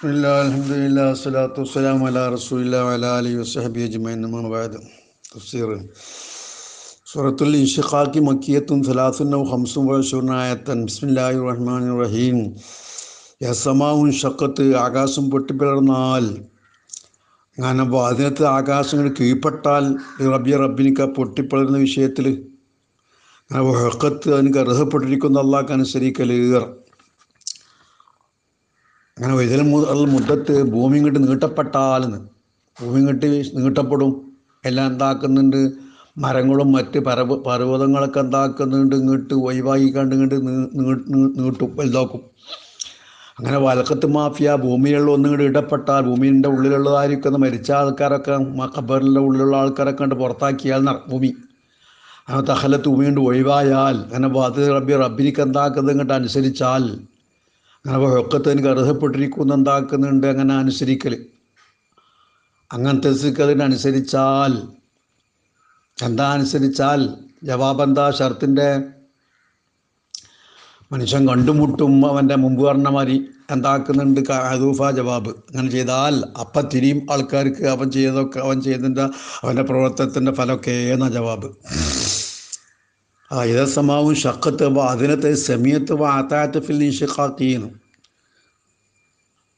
ബിസ്മില്ലാ അൽഹംദുലില്ലാ സ്വലാത്തു വസ്സലാമു അലാ റസൂലില്ലാ വഅലാ അലിഹി വസ്ഹബി അജ്മഈൻ അമ്മാ ബഅദ് തഫ്സീർ സൂറത്തുൽ ഇൻഷിഖാഖി മക്കിയത്തുൻ സലാസുൻ ഔ ഖംസുൻ വഅശ്റുന ആയത്തൻ ബിസ്മില്ലാഹിർ റഹ്മാനിർ റഹീം യസമാവും ഷക്കത്ത് ആകാശം പൊട്ടിപ്പിളർന്നാൽ അങ്ങനെ അതിനകത്ത് ആകാശങ്ങൾ കീഴ്പ്പെട്ടാൽ റബ്ബി റബ്ബിനിക്ക പൊട്ടിപ്പിളർന്ന വിഷയത്തിൽ അങ്ങനെ ഹക്കത്ത് അതിന് അർഹപ്പെട്ടിരിക്കുന്ന അള്ളാഹ്ക്ക് അനുസരിക്കൽ അങ്ങനെ ഇതിൽ മുദ്ദത്ത് ഭൂമി ഇങ്ങോട്ട് നീട്ടപ്പെട്ടാലെന്ന്. ഭൂമി ഇങ്ങോട്ട് നീട്ടപ്പെടും. എല്ലാം എന്താക്കുന്നുണ്ട്? മരങ്ങളും മറ്റ് പർവ പർവതങ്ങളൊക്കെ എന്താക്കുന്നുണ്ട്? ഇങ്ങോട്ട് ഒഴിവാക്കി കണ്ട് ഇങ്ങോട്ട് നീട്ടും വലുതാക്കും. അങ്ങനെ വലക്കത്ത് മാഫിയ ഭൂമിയിലുള്ള ഒന്നിങ്ങോട്ട് ഇടപെട്ടാൽ ഭൂമിന്റെ ഉള്ളിലുള്ളതായിരിക്കുന്ന മരിച്ച ആൾക്കാരൊക്കെ ഖബറിന്റെ ഉള്ളിലുള്ള ആൾക്കാരൊക്കെ കണ്ട് പുറത്താക്കിയാൽ ഭൂമി. അങ്ങനെ തഹലത്ത് ഭൂമി കൊണ്ട് ഒഴിവായാൽ അങ്ങനെ അത് റബ്ബി റബ്ബിനിക്ക് എന്താക്കുന്നത് ഇങ്ങോട്ട് അനുസരിച്ചാൽ അങ്ങനെ ഒക്കത്ത് എനിക്ക് അർഹപ്പെട്ടിരിക്കുന്ന എന്താക്കുന്നുണ്ട് അങ്ങനെ അനുസരിക്കൽ അങ്ങനത്തെ അനുസരിച്ചാൽ എന്താ അനുസരിച്ചാൽ ജവാബെന്താ? ഷർത്തിന്റെ മനുഷ്യൻ കണ്ടുമുട്ടും അവന്റെ മുമ്പ് പറഞ്ഞ മാതിരി എന്താക്കുന്നുണ്ട് അതൂഫ ജവാബ്. അങ്ങനെ ചെയ്താൽ അപ്പം തിരിയും ആൾക്കാർക്ക് അവൻ ചെയ്തൊക്കെ അവൻ ചെയ്തതിന്റെ അവന്റെ പ്രവർത്തനത്തിന്റെ ഫലമൊക്കെ എന്ന ജവാബ്. ആ ഇതേ സമാവും ഷക്കത്ത് അതിനത്തെ സമയത്ത് ആത്താത്ത് ഫിൽ നിഷിഖാക്കീന്നു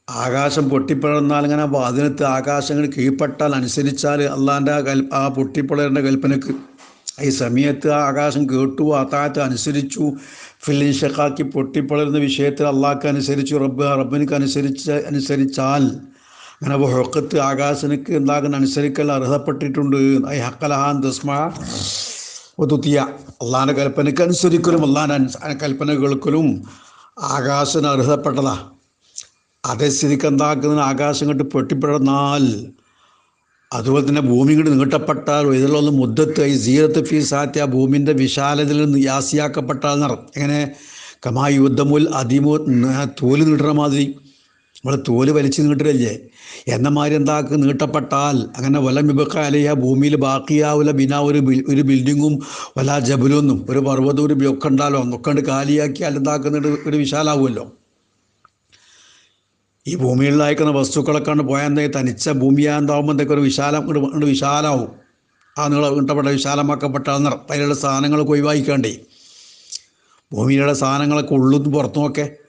ആകാശം പൊട്ടിപ്പിളർന്നാൽ ഇങ്ങനെ വാതിനത്ത് ആകാശങ്ങൾ കീഴ്പ്പെട്ടാൽ അനുസരിച്ചാൽ അള്ളാന്റെ കൽ ആ പൊട്ടിപ്പിളറിന്റെ കൽപ്പനക്ക്. ഈ സമയത്ത് ആകാശം കേട്ടു അത്താഴത്ത് അനുസരിച്ചു ഫിലിഷക്കാക്കി പൊട്ടിപ്പിളരുന്ന വിഷയത്തിൽ അള്ളാഹ്ക്ക് അനുസരിച്ചു റബ്ബ് റബ്ബിനിക്ക് അനുസരിച്ച് അനുസരിച്ചാൽ അങ്ങനെ ഹൊക്കത്ത് ആകാശനക്ക് എന്താകുന്ന അനുസരിക്കൽ അർഹതപ്പെട്ടിട്ടുണ്ട് ഐ ഹക്കലഹാൻ ദസ്മ ഒതുത്തിയ അള്ളാഹിന്റെ കൽപ്പനയ്ക്ക് അനുസരിക്കലും അള്ളാഹിന്റെ കൽപ്പന കേൾക്കലും ആകാശന് അർഹപ്പെട്ടതാ അതേ സ്ഥിതിക്ക് എന്താക്കുന്നതിന് ആകാശം കണ്ട് പൊട്ടിപ്പെടുന്നാൽ അതുപോലെ തന്നെ ഭൂമി കൊണ്ട് നീട്ടപ്പെട്ടാൽ ഇതിലുള്ള മുദ്ദത്ത് ഈ സീരത്ത് ഫീ ആ ഭൂമിന്റെ വിശാലതയിൽ നിന്ന് യാസിയാക്കപ്പെട്ടാൽ നിറം എങ്ങനെ? കമാ യുദ്ധമുൽ അതിമു തോൽ നീട്ടണ മാതിരി. നമ്മൾ തോൽ വലിച്ചു നീട്ടലല്ലേ? എന്നമാതിരി എന്താക്ക് നീട്ടപ്പെട്ടാൽ അങ്ങനെ വല മിബക്ക അലയ ഭൂമിയിൽ ബാക്കിയാവില്ല ബിന ഒരു ഒരു ബിൽഡിങ്ങും വല ജബലൊന്നും ഒരു പർവതം ഒരു ഒക്കെ ഉണ്ടാലോ? ഒന്നൊക്കെ കണ്ട് കാലിയാക്കിയാൽ എന്താക്കുന്നുണ്ട് ഒരു വിശാലാവുമല്ലോ? ഈ ഭൂമിയിൽ അയക്കുന്ന വസ്തുക്കളൊക്കെ കൊണ്ട് പോയാൽ തനിച്ച ഭൂമിയാന്താവുമ്പോൾ എന്തൊക്കെ ഒരു വിശാലം കൊണ്ട് വിശാലാവും. ആ നീളം ഇട്ടപ്പെട്ട വിശാലമാക്കപ്പെട്ട അതിലുള്ള സാധനങ്ങളൊക്കെ ഒഴിവായിക്കാണ്ടേ. ഭൂമിയിലുള്ള സാധനങ്ങളൊക്കെ ഉള്ളും പുറത്തുമൊക്കെ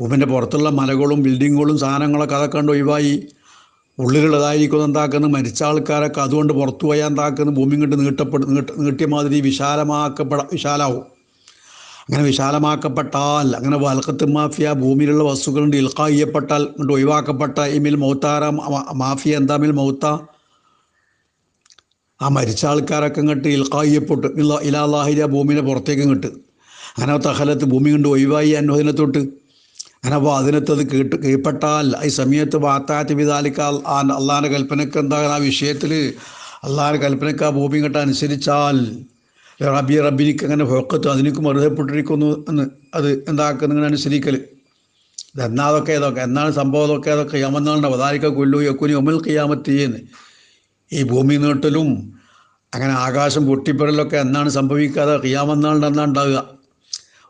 ഭൂമിന്റെ പുറത്തുള്ള മലകളും ബിൽഡിങ്ങുകളും സാധനങ്ങളൊക്കെ അതൊക്കെ കണ്ട് ഒഴിവായി. ഉള്ളിലുള്ളതായിരിക്കും എന്താക്കുന്നു മരിച്ച ആൾക്കാരൊക്കെ അതുകൊണ്ട് പുറത്തു പോയാൽ എന്താക്കുന്നു ഭൂമി കണ്ട് നീട്ടപ്പെട്ട് നീട്ട നീട്ടിയ മാതിരി വിശാലമാക്കപ്പെട വിശാലാവും. അങ്ങനെ വിശാലമാക്കപ്പെട്ടാൽ അങ്ങനെ വൽക്കത്ത് മാഫിയ ഭൂമിയിലുള്ള വസ്തുക്കളുണ്ട് ഇൽക്ക ചെയ്യപ്പെട്ടാൽ കൊണ്ട് ഒഴിവാക്കപ്പെട്ട ഇമിൽ മൗത്താര മാഫിയ എന്താമിൽ മൗത്ത? ആ മരിച്ച ആൾക്കാരൊക്കെ ഇങ്ങോട്ട് ഇൽക്ക ചെയ്യപ്പെട്ടു. ഇലാ ഇലാഹിര ഭൂമിയുടെ പുറത്തേക്ക് ഇങ്ങോട്ട്. അങ്ങനെ തഹലത്ത് ഭൂമി കൊണ്ട് ഒഴിവായി അന്വദിനത്തൊട്ട് അങ്ങനെ അപ്പോൾ അതിനകത്തത് കേട്ട് കീഴ്പ്പെട്ടാൽ ഈ സമയത്ത് വാത്താറ്റ് വിതാലിക്കാൽ ആ അള്ളാഹിന്റെ കൽപ്പനക്ക് എന്താ ആ വിഷയത്തിൽ അള്ളാഹിന്റെ കൽപ്പനക്ക് ആ ഭൂമി ഇങ്ങോട്ട് അനുസരിച്ചാൽ റബി റബിനിക്ക് അങ്ങനെ ഹൊക്കത്ത് അതിനേക്കും അർഹപ്പെട്ടിരിക്കുന്നു എന്ന് അത് എന്താക്കുന്നു ഇങ്ങനെ അനുസരിക്കൽ ഇതെന്നാ അതൊക്കെ ഏതൊക്കെ എന്നാണ് സംഭവം അതൊക്കെ അതൊക്കെ യമന്നാളുടെ വതാരിക്ക കൊല്ലു യക്കുനി ഒമൽ കയ്യാമത്തിയെന്ന് ഈ ഭൂമി നീട്ടലും അങ്ങനെ ആകാശം പൊട്ടിപ്പെടലൊക്കെ എന്നാണ് സംഭവിക്കാതെ ഖിയാമന്നാളുടെ എന്നാ ഉണ്ടാവുക.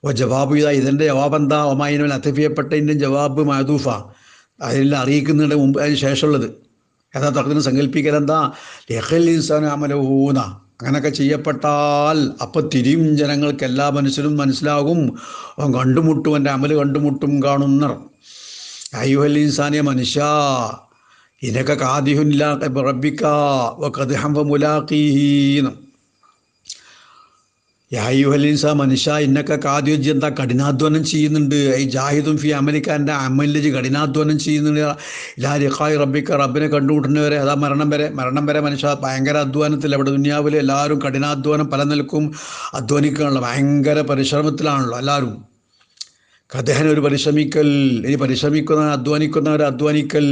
ഓ ജവാബ് ഇതാ ഇതിന്റെ ജവാബ് എന്താ? ഒമായിനുവിൽ അത്തഫിയപ്പെട്ടതിന്റെ ജവാബ് മഹദൂഫ. അതിനെല്ലാം അറിയിക്കുന്നതിന്റെ മുമ്പ് അതിന് ശേഷമുള്ളത്. സങ്കല്പിക്കൽ എന്താ? ലഹൽ ഇൻസാൻ അങ്ങനെയൊക്കെ ചെയ്യപ്പെട്ടാൽ അപ്പം തിരിയും ജനങ്ങൾക്ക് എല്ലാ മനുഷ്യരും മനസ്സിലാകും. അവൻ കണ്ടുമുട്ടും എന്റെ അമൽ കണ്ടുമുട്ടും കാണുന്നർ. അയ്യുഹൽ ഇൻസാനിയ മനുഷ്യ ഇനൊക്കെ കാതിഹുല്ല റബ്ബിക്ക കദ്ഹം യായുഹലിൻസ മനുഷ്യ ഇന്നൊക്കെ കാദ്യോജി എന്താ കഠിനാധ്വാനം ചെയ്യുന്നുണ്ട്. ഈ ജാഹിദും ഫി അമലിക്കാന്റെ അമലിജ് കഠിനാധ്വാനം ചെയ്യുന്നുണ്ട്. ഇലാ റബ്ബിക്ക റബ്ബിനെ കണ്ടുമുട്ടുന്നവരെ അതാ മരണം വരെ മരണം വരെ മനുഷ്യ ഭയങ്കര അധ്വാനത്തിൽ അവിടെ ദുന്യാവിൽ എല്ലാവരും കഠിനാധ്വാനം പല നിൽക്കും അധ്വാനിക്കുകയാണല്ലോ ഭയങ്കര പരിശ്രമത്തിലാണല്ലോ എല്ലാവരും. കഥഹൻ ഒരു പരിശ്രമിക്കൽ ഇനി പരിശ്രമിക്കുന്ന അധ്വാനിക്കുന്നവർ അധ്വാനിക്കൽ.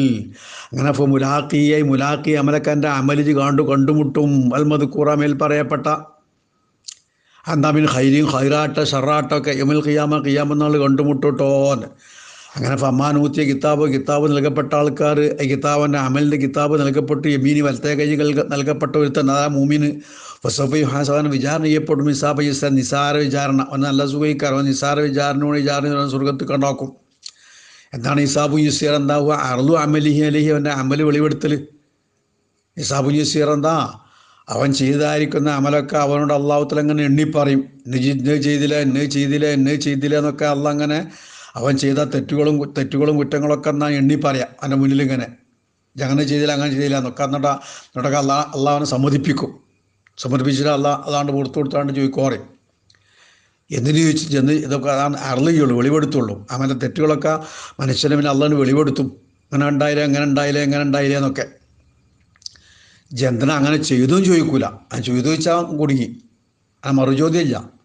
അങ്ങനെ ഇപ്പോൾ മുലാഖിയായി മുലാഖി അമലക്കാന്റെ അമലിജ് കാണ്ടു കണ്ടുമുട്ടും. അൽമത് കൂറാമേൽ പറയപ്പെട്ട എന്താമിൻ ഹൈരിയും ഹൈറാട്ട് ഷറാട്ടൊക്കെ യമിൽ ഖിയാമ ഖിയാമെന്നാൾ കണ്ടുമുട്ടോട്ടോന്ന് അങ്ങനെ ഫമ്മാനൂത്തിയ കിതാബ് കിതാബ് നൽകപ്പെട്ട ആൾക്കാർ കിതാബിന്റെ അമലിന്റെ കിതാബ് നൽകപ്പെട്ടു യമീനി വലത്തെ കൈ നൽകപ്പെട്ട ഒരുത്തൻ അതാ മൂമിന് വസഫി ഹാസാൻ വിചാരണ ചെയ്യപ്പെടും നിസാബ് നിസാര വിചാരണ. ഒന്ന് നല്ല സുഖിക്കാർ നിസാര വിചാരണയോട് വിചാരണ സ്വർഗത്ത് കണ്ടാക്കും എന്താണ് ഇസാബു യുസീർ എന്താവുക? അറുതു അമലിഹി അലിഹി അവന്റെ അമൽ വെളിപ്പെടുത്തൽ ഇസാബു യുസീർ എന്താ? അവൻ ചെയ്തായിരിക്കുന്ന അമലൊക്കെ അവനോട് അള്ളാഹുത്തല അങ്ങനെ എണ്ണിപ്പറയും. ഇന്ന് ചെയ്- ഇന്ന് ചെയ്തില്ല ഇന്ന് ചെയ്തില്ല ഇന്ന് ചെയ്തില്ല എന്നൊക്കെ അല്ല അങ്ങനെ അവൻ ചെയ്ത തെറ്റുകളും തെറ്റുകളും കുറ്റങ്ങളൊക്കെ എന്നാൽ എണ്ണി പറയാം അവന്റെ മുന്നിൽ ഇങ്ങനെ. അങ്ങനെ ചെയ്തില്ല അങ്ങനെ ചെയ്തില്ല എന്നൊക്കെ എന്നിട്ട് എന്നിട്ടൊക്കെ അള്ളാ അള്ളാഹനെ സമ്മതിപ്പിക്കും. സമ്മതിപ്പിച്ചിട്ട് അള്ളാ അതാണ്ട് പുറത്തു കൊടുത്താണ്ട് ചോദിക്കോറയും എന്തിനു ചോദിച്ചു ചെന്ന് ഇതൊക്കെ അതാണ് അറിയുള്ളൂ വെളിവെടുത്തുള്ളൂ അവന്റെ തെറ്റുകളൊക്കെ മനുഷ്യനെ പിന്നെ അള്ളാഹ് വെളിവെടുത്തും അങ്ങനെ ഉണ്ടായില്ല എങ്ങനെ ഉണ്ടായില്ല എങ്ങനെ ഉണ്ടായില്ല എന്നൊക്കെ. ജന്തന അങ്ങനെ ചെയ്തും ചോദിക്കൂല. അത് ചെയ്തു വെച്ചാൽ കുടുങ്ങി. ആ മറുചോദ്യമില്ല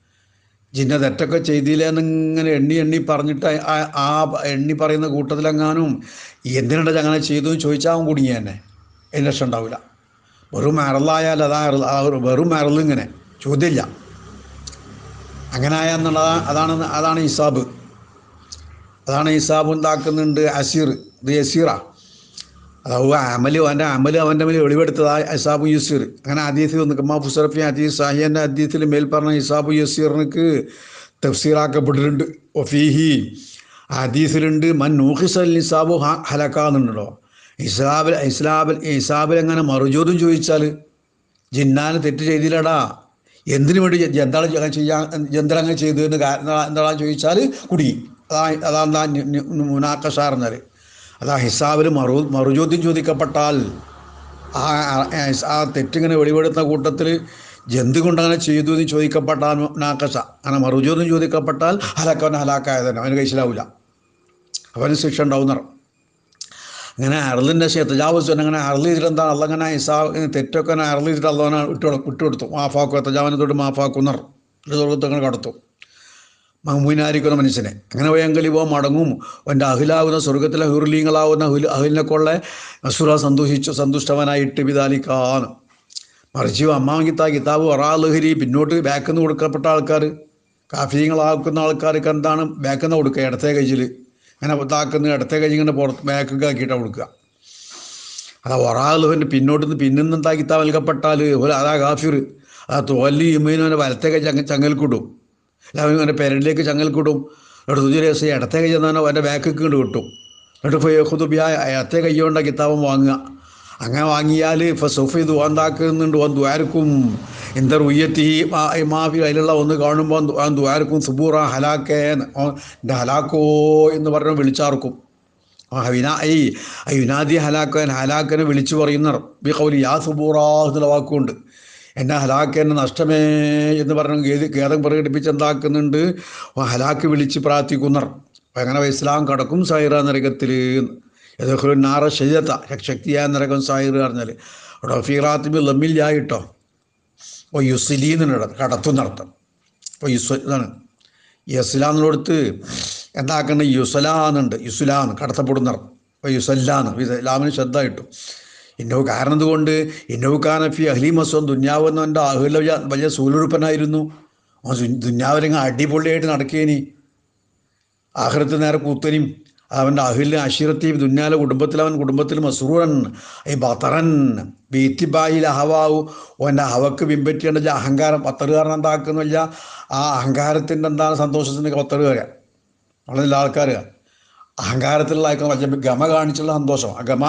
ജിന്ന തെറ്റൊക്കെ ചെയ്തില്ല എന്നിങ്ങനെ എണ്ണി എണ്ണി പറഞ്ഞിട്ട് ആ- ആ എണ്ണി പറയുന്ന കൂട്ടത്തിലെങ്ങാനും എന്തിനാണ് അങ്ങനെ ചെയ്തു ചോദിച്ചാൽ അവൻ കുടുങ്ങി തന്നെ. അതിന് രക്ഷ ഉണ്ടാവില്ല വെറും മരളായാൽ അതാ ആ വെറും മരളിങ്ങനെ ചോദ്യമില്ല അങ്ങനെ ആയെന്നുള്ളത് അതാണ് അതാണ് ഹിസാബ്. അതാണ് ഇസാബ് ഉണ്ടാക്കുന്നുണ്ട് അസീർ. ഇത് യസീറ. അതാവുക അമൽ അവന്റെ അമൽ അവന്റെ മേൽ ഒളിവെടുത്തതാ ഇസാബു യസീർ. അങ്ങനെ ഹദീസിൽ നിന്ന് കമ്മാ ഫുസറഫി ഹദീസ് സാഹിയന്റെ ഹദീസിൽ മേൽ പറഞ്ഞ ഇസാബു യസീറിനക്ക് തഫ്സീറാക്കപ്പെട്ടിട്ടുണ്ട്. ഒഫീഹി ഹദീസിലുണ്ട് മൻ നൂഹിസൽ നിസാബു ഹലക്കാന്നുണ്ടല്ലോ. ഇസ്ലാബിൽ ഇസ്ലാബിൽ ഇസാബിൽ എങ്ങനെ മറുചോദ്യം ചോദിച്ചാൽ ജിന്നാന് തെറ്റ് ചെയ്തില്ലടാ. എന്തിനു വേണ്ടി എന്താണ് ചെയ്യാൻ എന്താണ് അങ്ങനെ ചെയ്തതെന്ന് കാരണം എന്താണെന്ന് ചോദിച്ചാൽ കുടി അതാ അതാ മുനാക്കഷാർ പറഞ്ഞാൽ അതാ ഹിസാബിൽ മറു മറുചോദ്യം ചോദിക്കപ്പെട്ടാൽ ആ ആ- തെറ്റിങ്ങനെ വെളിപ്പെടുത്തുന്ന കൂട്ടത്തിൽ എന്തുകൊണ്ടങ്ങനെ ചെയ്തു എന്ന് ചോദിക്കപ്പെട്ടാൽ നാക്കശ അങ്ങനെ മറുചോദ്യം ചോദിക്കപ്പെട്ടാൽ ഹലാക്കവൻ ഹലാക്കായ തന്നെ അവന് കഴിച്ചിലാവില്ല അവന് ശിക്ഷ ഉണ്ടാവുന്ന അങ്ങനെ അറലിന്റെ തജാവസ് അങ്ങനെ അറളി ചെയ്തിട്ടെന്താണ് അല്ലങ്ങനെ ഇസാ തെറ്റൊക്കെ അങ്ങനെ അറളി ചെയ്തിട്ട് അള്ളവനെ വിട്ടു വിട്ടുകൊടുത്തു മാഫാക്കുക തജാവിനെ തൊട്ട് മാഫാക്കുന്നർ ഒരു സ്വർഗത്തങ്ങനെ കടത്തും. മഹ്മൂനായിരിക്കുന്ന മനുഷ്യനെ. അങ്ങനെ പോയെങ്കിൽ ഇവ മടങ്ങും. അവന്റെ അഹിലാവുന്ന സ്വർഗത്തിലെ ഹുർലീങ്ങളാവുന്ന അഹിൽ അഹിലിനെ കൊള്ളെ മസൂറ സന്തോഷിച്ചു സന്തുഷ്ടവനായിട്ട് വിതാലിക്കാന്ന് മറിച്ച് അമ്മാ കിത്താ കിതാബ് ഒറാലഹരി പിന്നോട്ട് ബാക്കിൽ നിന്ന് കൊടുക്കപ്പെട്ട ആൾക്കാർ കാഫീങ്ങളാക്കുന്ന ആൾക്കാർക്ക് എന്താണ് ബാക്കിൽ നിന്ന് കൊടുക്കുക ഇടത്തെ കയ്യിൽ അങ്ങനെ ഇതാക്കുന്ന ഇടത്തെ കയ്യിൽ ഇങ്ങനെ പുറത്ത് ബാക്കൊക്കെ ആക്കിയിട്ടാണ് കൊടുക്കുക. അതാ ഒറാലുഹന്റെ പിന്നോട്ട് നിന്ന് പിന്നിന്ന് എന്താ കിതാബ് നൽകപ്പെട്ടാൽ അതാ കാഫിർ. അതാ തോല്ലി ഇമ്മീനും അവന്റെ വലത്തെ കൈ ചങ്ങ ചങ്ങൽക്കിടും അല്ല അവൻ അവന്റെ പെരലിലേക്ക് ചങ്ങൽക്കിടും. എന്നിട്ട് തുജരേസ ഇടത്തെ കൈ ചെന്നാൽ അവന്റെ ബാക്ക് കൊണ്ട് കിട്ടും. എന്നിട്ട് ഹുദുബിയ ഇടത്തെ കൈ കിതാബം വാങ്ങുക. അങ്ങനെ വാങ്ങിയാൽ ഇപ്പം സുഫി ദുവാന്താക്കുന്നുണ്ട് ഓൻ ദ്വാരക്കും. ഇന്ദർ ഉയ്യത്തി മാഫി അതിലുള്ള ഒന്ന് കാണുമ്പോൾ ദ്വാരക്കും സുബൂറ ഹലാക്കേ എന്റെ ഹലാക്കോ എന്ന് പറഞ്ഞ് വിളിച്ചാർക്കും. ഈ യുനാദി ഹലാക്കൻ ഹലാക്കനെ വിളിച്ചു പറയുന്നർ ബി കൗലി യാ സുബൂറ എന്നുള്ള വാക്കുണ്ട്. എന്നെ ഹലാക്കന്നെ നഷ്ടമേ എന്ന് പറഞ്ഞു ഖേദം പ്രകടിപ്പിച്ച് എന്താക്കുന്നുണ്ട്? ഹലാക്ക് വിളിച്ച് പ്രാർത്ഥിക്കുന്നർ അങ്ങനെ ഇസ്ലാം കടക്കും സൈറ നരകത്തിൽ ഏതൊക്കെ നാറ ശരീരത്ത ശക്തിയായ നരകം സൈറ് പറഞ്ഞാൽ അവിടെ ഫീറാത്തിമി ലമ്മില്ലായിട്ടോ ഓ യുസിലീന്നിട കടത്തുന്നർത്ഥം അപ്പോൾ യുസ് ഇതാണ്. യസ്ലാന്നിടത്ത് എന്താക്കേണ്ടത് യുസലാന്നുണ്ട്. യുസുലാന്ന് കടത്തപ്പെടുന്നർ. അപ്പോൾ യുസല്ലാന്ന് ഇസ്ലാമിന് ശ്രദ്ധ കിട്ടും. ഇന്നവ് കാരണം എന്തുകൊണ്ട്? ഇന്നവ് കാനഫി അഹ്ലി മസോൻ ദുന്യാവെന്നവന്റെ അഹ്ല വലിയ സൂലുറുപ്പനായിരുന്നു ദുന്യാവിലങ്ങ് അടിപൊളിയായിട്ട് നടക്കേനി. ആഹ്റത്ത് നേരെ കൂത്തനും അവന്റെ അഹിലിന് അഷിറത്തെയും ദുന്യാല കുടുംബത്തിൽ അവൻ കുടുംബത്തിൽ മസ്റൂറൻ ഈ ബത്തറൻ ബീത്തിബായിൽ അഹവാവു. ഓന്റെ അഹവക്ക് പിൻപറ്റിയേണ്ട അഹങ്കാരം പത്തറുകാരൻ എന്താക്കുന്നില്ല ആ അഹങ്കാരത്തിന്റെ എന്താണ് സന്തോഷത്തിന്റെ പത്തറുകാര വളരെ ആൾക്കാർ അഹങ്കാരത്തിലുള്ള വലിയ ഗമ കാണിച്ചുള്ള സന്തോഷം. ആ ഗമ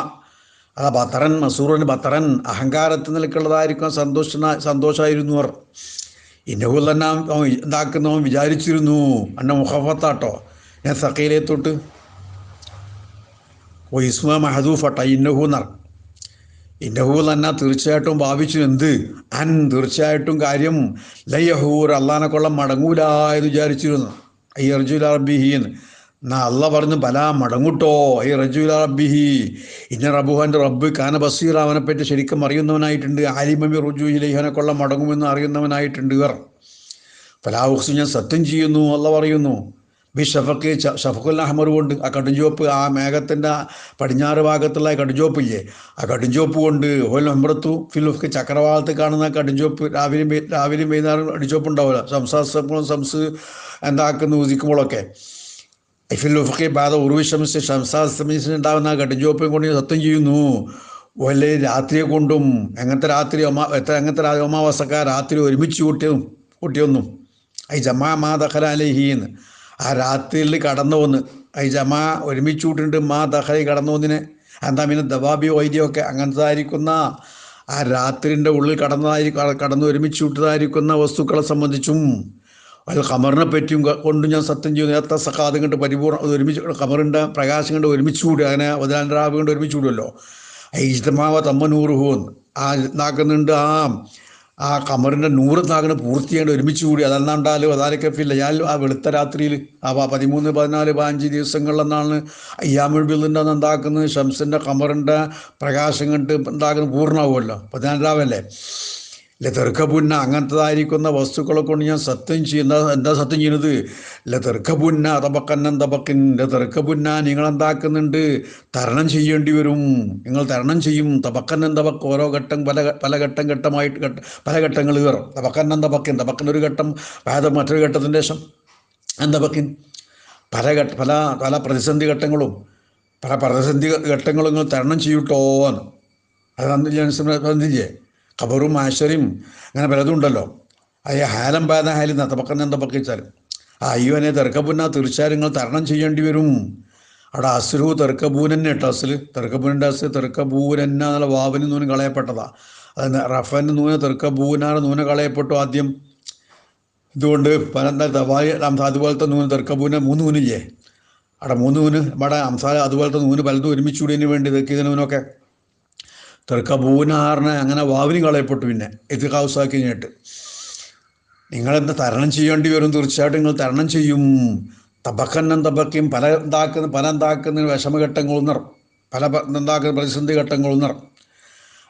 അതാ ബത്തറൻ മസൂറൻ ബത്തറൻ അഹങ്കാരത്തിൽ നിൽക്കുള്ളതായിരിക്കും സന്തോഷ സന്തോഷമായിരുന്നു അവർ. അവൻ എന്താക്കുന്നവൻ വിചാരിച്ചിരുന്നു. അന്ന മുഹഫത്താട്ടോ ഞാൻ സക്കയിലെ തൊട്ട്. ഓ ഇസ്മ മഹദൂഫട്ട ഇന്നഹു എന്നർ ഇന്നഹു തന്നെ തീർച്ചയായിട്ടും ഭാവിച്ചു എന്ത്? അൻ തീർച്ചയായിട്ടും കാര്യം ലയ്യഹൂർ അള്ളഹാനെ കൊള്ളം മടങ്ങൂല എന്ന് വിചാരിച്ചിരുന്നു. അയ്യർജുൽ റബ്ബിഹി എന്ന് അല്ല പറഞ്ഞു ബല മടങ്ങുട്ടോ. ഐ റജുല റബ്ബിഹി. ഇന്ന റബുഹാന്റെ റബ്ബ് കാന ബസീർ അവനെപ്പറ്റി ശരിക്കും അറിയുന്നവനായിട്ടുണ്ട്. ആലിമമി റുജു ഇലൈഹനെ കൊള്ള മടങ്ങുമെന്ന് അറിയുന്നവനായിട്ടുണ്ട്. ഇവർ. ഫലാഹുസ് ഞാൻ സത്യം ചെയ്യുന്നു. അല്ല പറയുന്നു. ബി ഷഫക്ക് ഷഫഖുൽ അഹമ്മർ കൊണ്ട് ആ കടുഞ്ചോപ്പ് ആ മേഘത്തിന്റെ പടിഞ്ഞാറ് ഭാഗത്തുള്ള ആ കടുംചുവപ്പില്ലേ? ആ കടുഞ്ചോപ്പ് കൊണ്ട് ഹോൽ അമ്രത്തു ഫിലുഫ്ക്ക് ചക്രവാളത്ത് കാണുന്ന കടുഞ്ചോപ്പ് രാവിലെയും രാവിലെയും വൈകുന്നേരം കടുംചുവപ്പ് ഉണ്ടാവില്ല സംസാസപ്പോഴും സംസ് എന്താക്കുന്നു ഉദിക്കുമ്പോഴൊക്കെ. ഫിലുഫ്ക്ക് ബാധ ഉറുവി ശംസാസ്തമിച്ചുണ്ടാകുന്ന കടുംചുവപ്പും കൊണ്ട് സത്യം ചെയ്യുന്നു. വല്ല രാത്രിയെ കൊണ്ടും എങ്ങനത്തെ രാത്രി എത്ര എങ്ങനത്തെ അമാവാസക്കാർ രാത്രി ഒരുമിച്ച് കൂട്ടിയതും കൂട്ടിയൊന്നും ഐ ജമാ മാ ദഖല അലഹിന്ന് ആ രാത്രിയിൽ കടന്നു വന്ന് ഐ ജമാ ഒരുമിച്ച് കൂട്ടിണ്ട് മാ ദഹൈ കടന്നോന്നിനെ എന്താ പിന്നെ ദവാബി വൈദ്യമൊക്കെ അങ്ങനത്തതായിരിക്കുന്ന ആ രാത്രിന്റെ ഉള്ളിൽ കടന്നതായി കടന്ന് ഒരുമിച്ച് വിട്ടതായിരിക്കുന്ന വസ്തുക്കളെ സംബന്ധിച്ചും അത് ഖമറിനെ പറ്റിയും കൊണ്ടും ഞാൻ സത്യം ചെയ്യുന്നു നേരത്തെ സഖാദം കണ്ട് പരിപൂർണ ഒരുമിച്ച് ഖമറിന്റെ പ്രകാശം കണ്ട് ഒരുമിച്ച് കൂടുക അങ്ങനെ പതിനാല് കണ്ട് ഒരുമിച്ച് കൂടുമല്ലോ നൂറ് തമ്മനൂറുഹൂന്ന് ആ ഇതാക്കുന്നുണ്ട് ആ ആ കമറിന്റെ നൂറ് നാഗന് പൂർത്തിയായിട്ട് ഒരുമിച്ച് കൂടി അതല്ലാണ്ടാലും അതാരക്കഫില്ല ഞാൻ ആ വെളുത്ത രാത്രിയിൽ ആ പതിമൂന്ന് പതിനാല് പതിനഞ്ച് ദിവസങ്ങളിലെന്നാണ് അയ്യാമുൽ ബില്ലിന്റെ അന്ന് എന്താക്കുന്നത്? ഷംസിന്റെ കമറിന്റെ പ്രകാശം കണ്ട് എന്താക്കുന്നത് പൂർണമാവുമല്ലോ. പതിനാല് ഇല്ല അങ്ങനത്തതായിരിക്കുന്ന വസ്തുക്കളെ കൊണ്ട് ഞാൻ സത്യം ചെയ്യുന്ന എന്താ സത്യം ചെയ്യുന്നത്? ഇല്ല തെർക്കപുന്ന തബക്കന്നൻ തബക്കിൻ ഇല്ല നിങ്ങൾ എന്താക്കുന്നുണ്ട് തരണം ചെയ്യേണ്ടി വരും. നിങ്ങൾ തരണം ചെയ്യും. തബക്കന്നൻ തപക്ക് ഓരോ ഘട്ടം പല പല ഘട്ടം ഘട്ടമായിട്ട് ഘട്ട പല ഘട്ടങ്ങൾ കയറും. തബക്കന്നൻ തബക്കിൻ തബക്കൻ ഒരു ഘട്ടം വേദം മറ്റൊരു ഘട്ടത്തിന്റെ ശേഷം എന്തബക്കിൻ പല ഘട്ട പല പല പ്രതിസന്ധി ഘട്ടങ്ങളും പല പ്രതിസന്ധി ഘട്ടങ്ങളും നിങ്ങൾ തരണം ചെയ്യൂട്ടോന്ന് അത് അന്നില്ലേ ഖബറും ആശരും അങ്ങനെ പലതും ഉണ്ടല്ലോ. അയ്യ ഹാലം ബാധ ഹാലി നത്തപ്പക്കം എന്തപ്പക്ക വെച്ചാലും ആ അയ്യോനെ തെർക്കബുന്ന തീർച്ചയായും തരണം ചെയ്യേണ്ടി വരും. അവിടെ അസുരു തെർക്കപൂനന്നെ കേട്ടോ അസിൽ തെർക്കപൂനന്റെ അസ് തെർക്കപൂരന്ന എന്നുള്ള വാവിന് നൂന് കളയപ്പെട്ടതാ. അത് റഫന് നൂന് തെർക്കപൂനാറ് നൂന് കളയപ്പെട്ടു ആദ്യം. ഇതുകൊണ്ട് പല തവായി അതുപോലത്തെ നൂന് തെർക്കപൂന മൂന്ന് നൂനില്ലേ? അവിടെ മൂന്ന് നൂന്. നമ്മുടെ അംസാല അതുപോലത്തെ നൂന് പലതും ഒരുമിച്ചുകൂടിയതിന് വേണ്ടി തെക്കിയ തെർക്കബൂനാറിനെ അങ്ങനെ വാവിന് കളയപ്പെട്ടു പിന്നെ. ഇത് കൗസാക്കി കഴിഞ്ഞിട്ട് നിങ്ങളെന്താ തരണം ചെയ്യേണ്ടി വരും? തീർച്ചയായിട്ടും നിങ്ങൾ തരണം ചെയ്യും. തബക്കന്നം തബക്കയും പല എന്താക്കുന്ന പല എന്താക്കുന്ന വിഷമഘട്ടങ്ങളും നിറം. പല എന്താക്കുന്ന പ്രതിസന്ധി ഘട്ടങ്ങളും നിറം.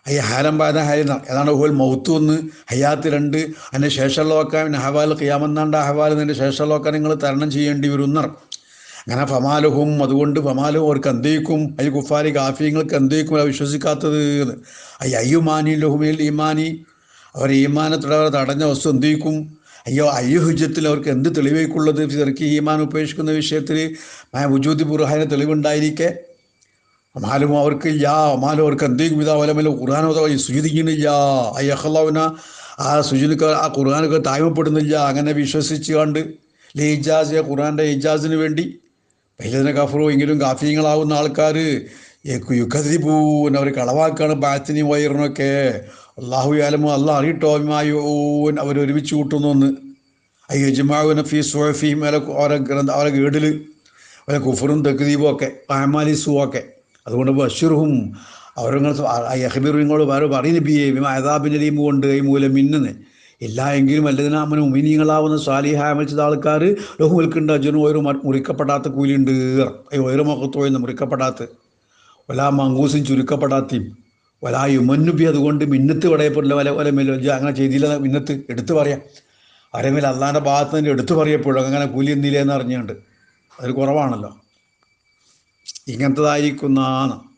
അയ്യ ബാധ ഹാരി ഏതാണ് ഹോൽ മൗത്ത് ഒന്ന് ഹയാത്ത് രണ്ട് അതിന്റെ ശേഷമുള്ളതൊക്കെ ഹവാൽ ഖിയാമെന്നാണ്ട് ഹവാൽ അതിന്റെ ശേഷമുള്ളതൊക്കെ നിങ്ങൾ തരണം ചെയ്യേണ്ടി വരും നിറ. അങ്ങനെ ഫമാലുഹും അതുകൊണ്ട് ഫമാലും അവർക്ക് എന്തേക്കും അയ്യ കുഫാരി കാഫിയങ്ങൾക്ക് എന്തേക്കും വിശ്വസിക്കാത്തത് എന്ന്. അയ്യ അയ്യുമാനി ലഹുമേൽ ഈമാനി. അവർ ഈമാനത്തോടെ അവർ തടഞ്ഞ വസ്തു എന്തേക്കും അയ്യോ അയ്യോ ഹുജത്തിൽ അവർക്ക് എന്ത് തെളിവേക്കുള്ളത് ചെറുക്കി ഈമാൻ ഉപേക്ഷിക്കുന്ന വിഷയത്തിൽ വുജൂദി ബുർഹാനെ തെളിവുണ്ടായിരിക്കെ. അമാലും അവർക്ക് യാ അമാലും അവർക്ക് എന്തേക്കും ഇതാ വലമല്ല ഖുർആാനോ സുജിതിക്കുന്നില്ല അയ്യഹ്ലാവിന ആ സുജിനൊക്കെ ആ ഖുർആാനൊക്കെ തായ്മപ്പെടുന്നില്ല അങ്ങനെ വിശ്വസിച്ച് കണ്ട് ലേ ഇജാസ് ഖുർആാന്റെ ഇജാസിന് വേണ്ടി പൈലതിനെ കഫറോ എങ്കിലും കാഫീങ്ങളാവുന്ന ആൾക്കാർ യുക്കതിപൂൻ അവർ കളവാക്കാണ് ബാത്തിനി വയറിനൊക്കെ അള്ളാഹു ആലമോ അള്ളാഹ് അറിയിട്ടോമായോൻ അവർ ഒരുമിച്ച് കൂട്ടുന്നു എന്ന് അയ്യജമാവിനെ ഫീസ് സോഫിയും അല്ല ഓരോ ഗ്രന്ഥ അവരെ ഗേഡിൽ അവരെ കുഫറും തെക്കുദീപും ഒക്കെ പാമാലിസും ഒക്കെ അതുകൊണ്ട് ബഷീറും അവരങ്ങൾ ഇങ്ങോട്ട് വേറെ ബി എ അതാബിനലീം കൊണ്ട് ഈ മൂലം മിന്നുന്ന് ഇല്ല എങ്കിലും അല്ലതിനാമന ഉമിനീങ്ങളാവുന്ന സാലിഹായ ചെയ്ത ആൾക്കാർ ലഹുൽക്കുണ്ട് അജുനും ഓരോ മുറിക്കപ്പെടാത്ത കൂലിയുണ്ട്. ഓരോ മുഖത്തോയെന്ന് മുറിക്കപ്പെടാത്ത. ഒലാ മങ്കൂസും ചുരുക്കപ്പെടാത്തയും. ഒലാ യുമന്നുബി അതുകൊണ്ട് മിന്നത്ത് പടയപ്പെടില്ല വല വല അങ്ങനെ ചെയ്തില്ല മിന്നത്ത് എടുത്തു പറയാം. അരമേൽ അള്ളാന്റെ ഭാഗത്ത് നിന്ന് എടുത്തു പറയപ്പോഴും അങ്ങനെ കൂലി എന്നില്ല എന്ന് അറിഞ്ഞുകൊണ്ട്. അതൊരു കുറവാണല്ലോ. ഇങ്ങനത്തതായിരിക്കുന്നതാണ്